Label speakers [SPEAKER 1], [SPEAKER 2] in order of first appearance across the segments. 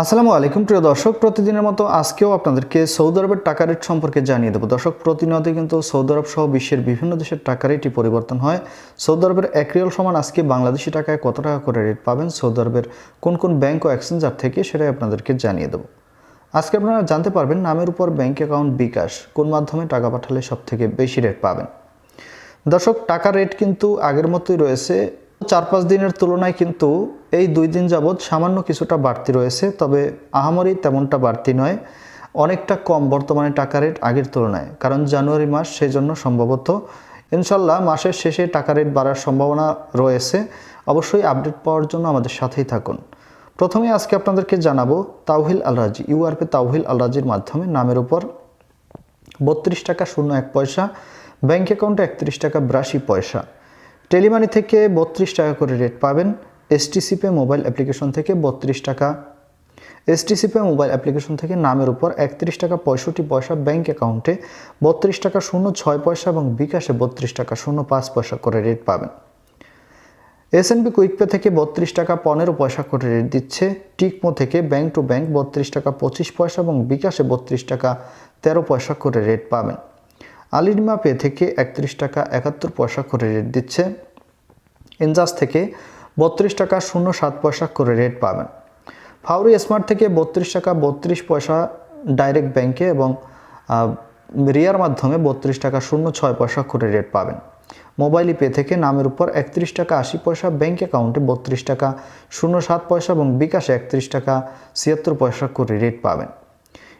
[SPEAKER 1] আসসালামু আলাইকুম, প্রিয় দর্শক। প্রতিদিনের মতো আজকেও আপনাদেরকে সৌদি আরবের টাকা রেট সম্পর্কে জানিয়ে দেবো। দর্শক, প্রতিনিয়ত কিন্তু সৌদি আরব সহ বিশ্বের বিভিন্ন দেশের টাকা রেটই পরিবর্তন হয়। সৌদি আরবের এক রিয়াল সমান আজকে বাংলাদেশি টাকায় কত টাকা করে রেট পাবেন? সৌদি আরবের কোন কোন ব্যাংক ও এক্সচেঞ্জার থেকে সেটাই আপনাদেরকে জানিয়ে দেবো। আজকে আপনারা জানতে পারবেন নামের উপর ব্যাংক অ্যাকাউন্ট বিকাশ কোন মাধ্যমে টাকা পাঠালে সব থেকে বেশি রেট পাবেন। দর্শক টাকার রেট কিন্তু আগের মতোই রয়েছে। চার পাঁচ দিনের তুলনায় কিন্তু এই দুই দিন যাবৎ সামান্য কিছুটা বাড়তি রয়েছে, তবে আহামরি তেমনটা বাড়তি নয়, অনেকটা কম বর্তমানে টাকা রেট আগের তুলনায়, কারণ জানুয়ারি মাস সেই জন্য সম্ভবত। ইনশাল্লাহ, মাসের শেষে টাকা রেট বাড়ার সম্ভাবনা রয়েছে, অবশ্যই আপডেট পাওয়ার জন্য আমাদের সাথেই থাকুন। প্রথমে আজকে আপনাদেরকে জানাব, তাওহিল আলরাজি ইউআরপি তাওহিল আলরাজির মাধ্যমে নামের উপর বত্রিশ টাকা শূন্য এক পয়সা ব্যাঙ্ক অ্যাকাউন্টে একত্রিশ টাকা বিরাশি পয়সা। টেলিমানি থেকে বত্রিশ টাকা করে রেট পাবেন এসটিসি পে মোবাইল অ্যাপ্লিকেশন থেকে বত্রিশ টাকা। এসটিসি পে মোবাইল অ্যাপ্লিকেশন থেকে নামের উপর একত্রিশ টাকা পঁয়ষট্টি পয়সা ব্যাঙ্ক অ্যাকাউন্টে বত্রিশ টাকা শূন্য ছয় পয়সা এবং বিকাশে বত্রিশ টাকা শূন্য পাঁচ পয়সা করে রেট পাবেন। এসএনবি কুইকপে থেকে বত্রিশ টাকা পনেরো পয়সা করে রেট দিচ্ছে। টিকমো থেকে ব্যাংক টু ব্যাংক বত্রিশ টাকা পঁচিশ পয়সা এবং বিকাশে বত্রিশ টাকা তেরো পয়সা করে রেট পাবেন। আলিডমা পে থেকে একত্রিশ টাকা একাত্তর পয়সা করে রেট দিচ্ছে। এনজাস থেকে বত্রিশ টাকা শূন্য সাত পয়সা করে রেট পাবেন। ফাউরি স্মার্ট থেকে বত্রিশ টাকা বত্রিশ পয়সা ডাইরেক্ট ব্যাংকে এবং রিয়ার মাধ্যমে বত্রিশ টাকা শূন্য ছয় পয়সা করে রেট পাবেন। মোবাইল পে থেকে নামের উপর একত্রিশ টাকা আশি পয়সা ব্যাঙ্ক অ্যাকাউন্টে বত্রিশ টাকা শূন্য সাত পয়সা এবং বিকাশে একত্রিশ টাকা ছিয়াত্তর পয়সা করে রেট পাবেন।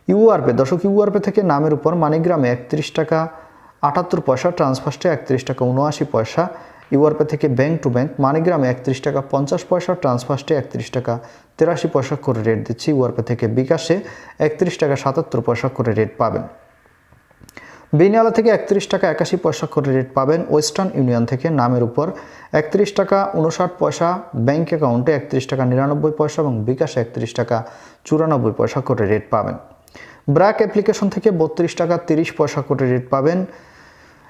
[SPEAKER 1] ইউআরপে, দর্শক, ইউআরপে থেকে নামের উপর মানিগ্রামে একত্রিশ টাকা আটাত্তর পয়সা ট্রান্সফার্স্টে একত্রিশ টাকা উনআশি পয়সা। ইউআরপে থেকে ব্যাংক টু ব্যাংক মানিগ্রামে একত্রিশ টাকা পঞ্চাশ পয়সা ট্রান্সফার্স্টে একত্রিশ টাকা তেরাশি পয়সা করে রেট দিচ্ছি। ইউআরপে থেকে বিকাশে একত্রিশ টাকা সাতাত্তর পয়সা করে রেট পাবেন। বিনিয়ালা থেকে একত্রিশ টাকা একাশি পয়সা করে রেট পাবেন। ওয়েস্টার্ন ইউনিয়ন থেকে নামের উপর একত্রিশ টাকা উনষাট পয়সা, ব্যাংক অ্যাকাউন্টে একত্রিশ টাকা নিরানব্বই পয়সা এবং বিকাশে একত্রিশ টাকা চুরানব্বই পয়সা করে রেট পাবেন। ব্র্যাক অ্যাপ্লিকেশন থেকে বত্রিশ টাকা তিরিশ পয়সা করে রেট পাবেন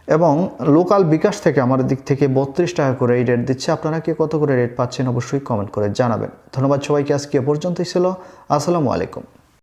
[SPEAKER 1] এবং লোকাল বিকাশ থেকে আমার দিক থেকে বত্রিশ টাকা করে এই রেট দিচ্ছে। আপনারা কে কত করে রেট পাচ্ছেন অবশ্যই কমেন্ট করে জানাবেন। ধন্যবাদ সবাইকে। আজকে এ পর্যন্তই ছিল। আসসালামু আলাইকুম।